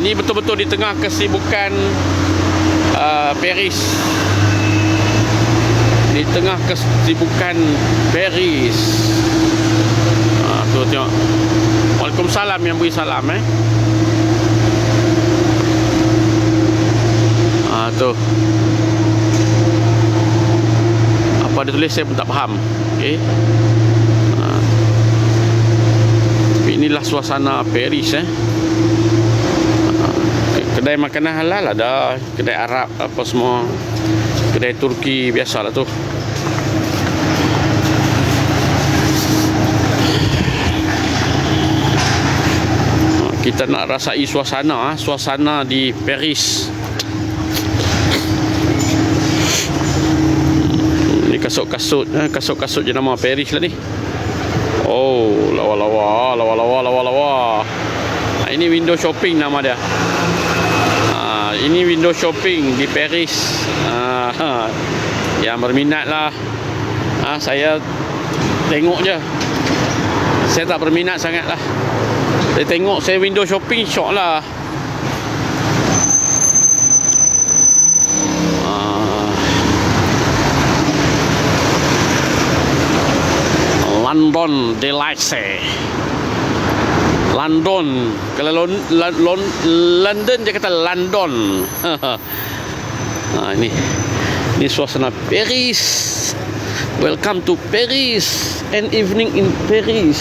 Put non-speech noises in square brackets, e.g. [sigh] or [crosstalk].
Ini betul-betul di tengah kesibukan uh, Paris. Di tengah kesibukan Paris. Ah, tu tengok. Waalaikumsalam yang beri salam eh. Ah tu. Apa dia tulis saya pun tak faham. Okey. Ah. Inilah suasana Paris eh. Kedai makanan halal ada, kedai Arab apa semua. Kedai Turki biasalah tu. Ha, Kita nak rasai suasana, ah, suasana di Paris. Ni kasut-kasut, eh, kasut-kasut jenama Paris lah ni. Oh, lawa-lawa, lawa-lawa, lawa-lawa. Ha, ini window shopping nama dia. Ha, ini window shopping di Paris. Ha, [laughs] ha. Yang berminat lah. Ha, saya tengok je. Saya tak berminat sangat lah. Saya tengok saya window shopping syok lah. Ha. London Delights London. Kalau Lon, Lon, Lon, London dia kata London. Ha, [laughs] ini. Ini suasana Paris. Welcome to Paris. An evening in Paris